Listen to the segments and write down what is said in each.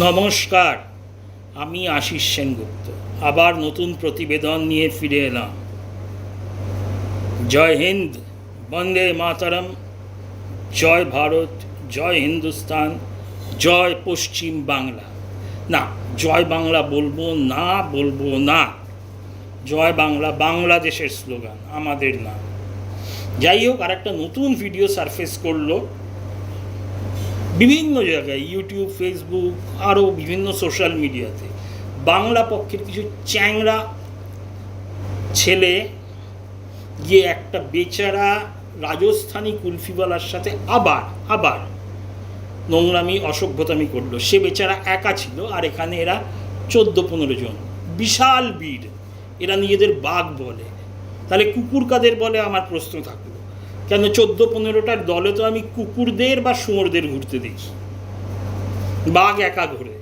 নমস্কার, আমি আশিস সেনগুপ্ত। আবার নতুন প্রতিবেদন নিয়ে ফিরে এলাম। জয় হিন্দ, বন্দে মাতারম, জয় ভারত, জয় হিন্দুস্তান, জয় পশ্চিম বাংলা। না, জয় বাংলা বলব না বলব না। জয় বাংলা বাংলাদেশের স্লোগান, আমাদের না যাই হোক আর একটা নতুন ভিডিও সারফেস করল। বিভিন্ন জায়গায় ইউটিউব ফেসবুক আরও বিভিন্ন সোশ্যাল মিডিয়াতে বাংলা পক্ষের কিছু চ্যাংরা ছেলে গিয়ে একটা বেচারা রাজস্থানী কুলফিওয়ালার সাথে আবার আবার নোংরামি, অসভ্যতামি করল। সে বেচারা একা ছিল আর এখানে এরা চোদ্দ, পনেরো জন। বিশাল ভিড়। এরা নিজেদের বাঘ বলে। তাহলে কুকুর কাদের বলে আমার প্রশ্ন থাকল। কেন চোদ্দ পনেরোটার দলে তো আমি কুকুরদের বা শুয়োরদের ঘুরতে দেখি। বাঘ একা ঘোরে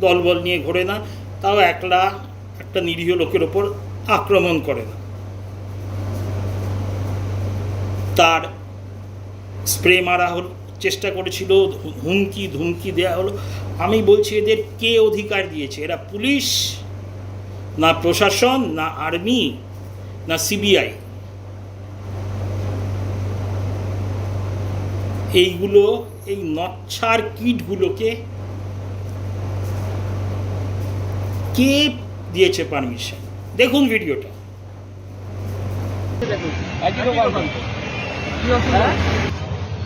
দলবল নিয়ে ঘোরে না, তাও একলা একটা নিরীহ লোকের ওপর আক্রমণ করে না। তার স্প্রে মারা হল, চেষ্টা করেছিল, হুমকি ধুমকি দেওয়া হলো। আমি বলছি এদের কে অধিকার দিয়েছে? এরা পুলিশ, না প্রশাসন, না আর্মি, না সিবিআই। এইগুলো এই নচ্ছার কিটগুলোকে কে দিয়েছে পারমিশন দেখুন ভিডিওটা?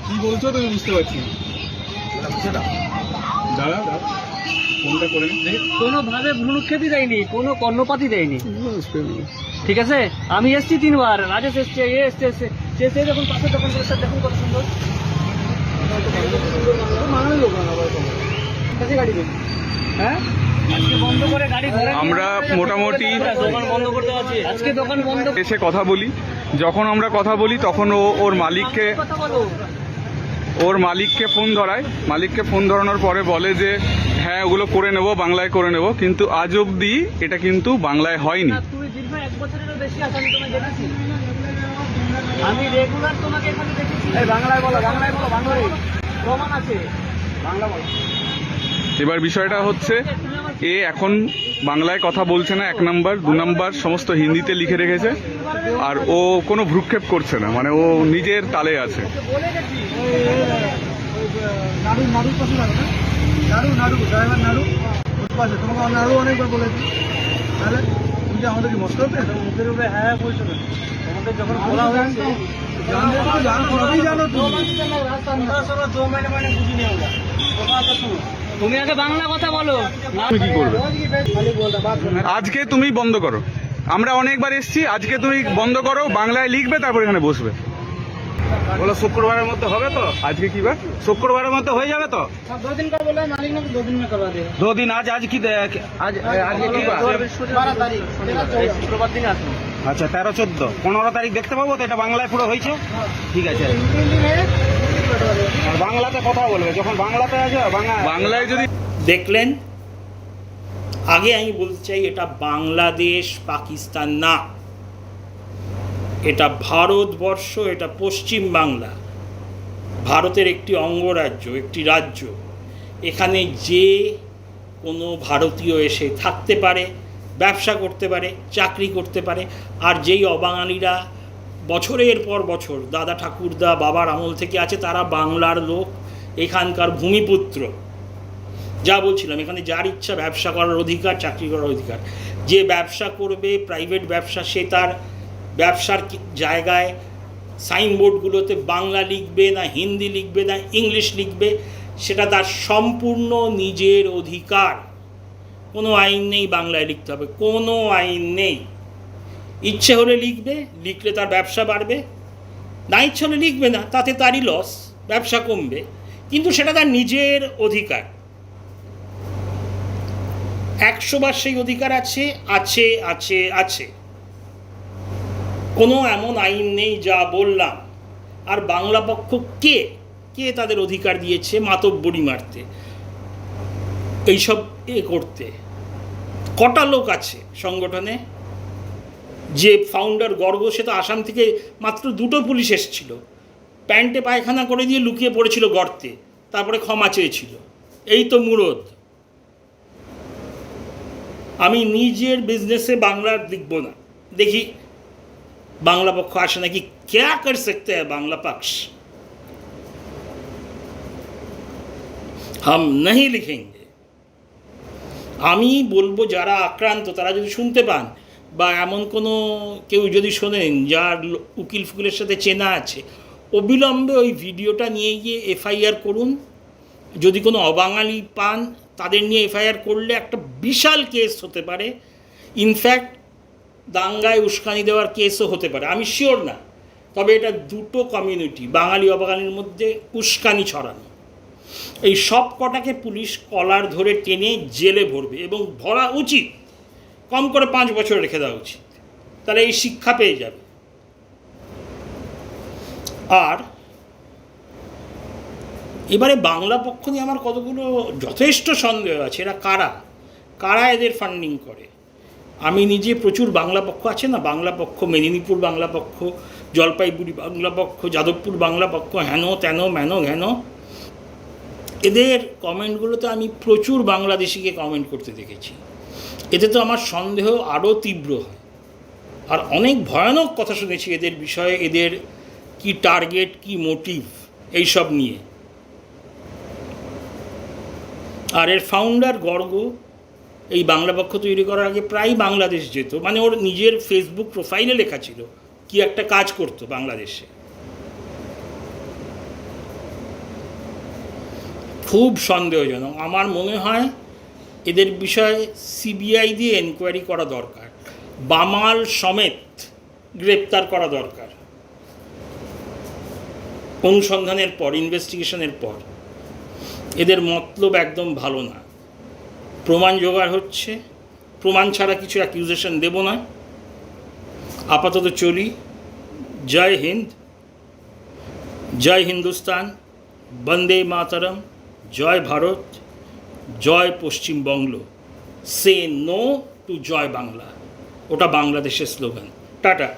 কি বলছো তুমি বুঝতে পারছি না। দাঁড়া ফোনটা করে কোনোভাবে ভ্রূণক্ষেপই দেয়নি কোনো কর্ণপাতই দেয়নি। ঠিক আছে? আমি এসছি তিনবার। রাজেশ এসছে এ এসছে এসছে। সে সে যখন পাশে দোকান দেখুন কত সুন্দর। হ্যাঁ আমরা মোটামুটি- এসে কথা বলি। যখন আমরা কথা বলি তখন ও ওর মালিককে ওর মালিককে ফোন ধরায়। মালিককে ফোন ধরানোর পরে বলে যে হ্যাঁ ওগুলো করে নেব বাংলায় করে নেব। কিন্তু আজ অবধি এটা কিন্তু বাংলায় হয়নি। আমি রেগুলার তোমাকে এখানে দেখেছি। এই বাংলায় বলো বাংলায় বলো বাংলায় প্রমাণ আছে। বাংলা বলো। এবার বিষয়টা হচ্ছে এ এখন বাংলায় কথা বলছে না এক নাম্বার দু নাম্বার সমস্ত হিন্দিতে লিখে রেখেছে আর ও কোনো ভ্রুক্ষেপ করছে না মানে ও নিজের তালে আছে। তোমাকে নাড়ু অনেকবার বলেছি। তাহলে তুমি আমাদেরকে মস্ত হ্যাঁ বলছো না আজকে তুমি বন্ধ করো। আমরা অনেকবার এসছি আজকে তুমি বন্ধ করো বাংলায় লিখবে তারপর এখানে বসবে। বলো শুক্রবারের মধ্যে হবে তো? আজকে কি বার? শুক্রবারের মধ্যে হয়ে যাবে তো? দুদিন আজ আজ কি আজ আজকে কি বার? শুক্রবার দিন আসুন আচ্ছা তেরো চোদ্দ। পনেরো তারিখ দেখতে পাবো তো এটা বাংলায় পুরো হয়েছে? ঠিক আছে। আর বাংলাতে কথা বলবে যখন বাংলাতে আছে বাংলা বাংলায় যদি দেখলেন? আগে আমি বলতে চাই এটা বাংলাদেশ পাকিস্তান না। এটা ভারতবর্ষ এটা পশ্চিম বাংলা। ভারতের একটি অঙ্গরাজ্য একটি রাজ্য। এখানে যে কোনো ভারতীয় এসে থাকতে পারে। ব্যবসা করতে পারে, চাকরি করতে পারে। আর যেই অবাঙালিরা বছরের পর বছর দাদা ঠাকুরদা বাবার আমল থেকে আছে, তারা বাংলার লোক, এখানকার ভূমিপুত্র। যা বলছিলাম, এখানে যার ইচ্ছা ব্যবসা করার অধিকার, চাকরি করার অধিকার। যে ব্যবসা করবে প্রাইভেট ব্যবসা, সে তার ব্যবসার জায়গায় সাইনবোর্ডগুলোতে বাংলা লিখবে না, হিন্দি লিখবে না, ইংলিশ লিখবে, সেটা তার সম্পূর্ণ নিজের অধিকার। কোনো আইন নেই, বাংলায় লিখতে হবে। কোনো আইন নেই। ইচ্ছে হলে লিখবে, লিখলে তার ব্যবসা বাড়বে। না ইচ্ছে হলে লিখবে না, তাতে তারই লস ব্যবসা কমবে। কিন্তু সেটা তার নিজের অধিকার। একশো বার সেই অধিকার আছে আছে আছে আছে। কোনো এমন আইন নেই যা বললাম। আর বাংলা পক্ষ কে? কে তাদের অধিকার দিয়েছে মাতব্বরি মারতে? এইসব এ করতে কটা লোক আছে সংগঠনে যে ফাউন্ডার গর্গ সে তো আসাম থেকে মাত্র দুটো পুলিশ এসেছিল প্যান্টে পায়খানা করে দিয়ে লুকিয়ে পড়েছিল গর্তে তারপরে ক্ষমা চেয়েছিল এই তো মুরদ আমি নিজের বিজনেসে বাংলা লিখব না দেখি বাংলা পক্ষ আসে নাকি ক্যা কর सकते हैं বাংলা পক্ষ হাম नहीं লিখেঙ্গে আমি বলব যারা আক্রান্ত, তারা যদি শুনতে পান বা এমন কোনো কেউ যদি শোনেন যার উকিল ফুকিলের সাথে চেনা আছে, অবিলম্বে ওই ভিডিওটা নিয়ে গিয়ে এফআইআর করুন। যদি কোনো অবাঙালি পান, তাদের নিয়ে এফআইআর করলে একটা বিশাল কেস হতে পারে। ইনফ্যাক্ট দাঙ্গায় উস্কানি দেওয়ার কেসও হতে পারে। আমি শিওর না। তবে এটা দুটো কমিউনিটি বাঙালি অবাঙালির মধ্যে উস্কানি ছড়ানো। এই সব কটাকে পুলিশ কলার ধরে টেনে জেলে ভরবে এবং ভরা উচিত কম করে পাঁচ বছর রেখে দেওয়া উচিত। তাহলে এই শিক্ষা পেয়ে যাবে। আর এবারে বাংলা পক্ষ নিয়ে আমার কতগুলো যথেষ্ট সন্দেহ আছে, এরা কারা? কারা এদের ফান্ডিং করে? আমি নিজে প্রচুর বাংলা পক্ষ আছে না? বাংলা পক্ষ, মেদিনীপুর বাংলা পক্ষ, জলপাইগুড়ি বাংলা পক্ষ, যাদবপুর বাংলা পক্ষ, হেন, তেন ম্যানো ঘ্যান এদের কমেন্টগুলোতে আমি প্রচুর বাংলাদেশিকে কমেন্ট করতে দেখেছি। এতে তো আমার সন্দেহ আরও তীব্র হয়। আর অনেক ভয়ানক কথা শুনেছি এদের বিষয়ে, এদের কি টার্গেট, কি মোটিভ, এইসব নিয়ে। আর এর ফাউন্ডার গর্গ এই বাংলা পক্ষ তৈরি করার আগে প্রায় বাংলাদেশ যেত। মানে ওর নিজের ফেসবুক প্রোফাইলে লেখা ছিল, কি একটা কাজ করতো বাংলাদেশে। খুব সন্দেহজনক। আমার মনে হয় এদের বিষয়ে সিবিআই দিয়ে এনকোয়ারি করা দরকার। বামাল সমেত গ্রেপ্তার করা দরকার। অনুসন্ধানের পর ইনভেস্টিগেশনের পর। এদের মতলব একদম ভালো না। প্রমাণ জোগাড় হচ্ছে। প্রমাণ ছাড়া কিছু অ্যাকিউজেশন দেব না। আপাতত চলি। Jai Hind. Jai Hindustan. Vande Mataram. Jai Bharat Jai Paschimbanga say no to Jai Bangla. ওটা বাংলাদেশের স্লোগান টাটা।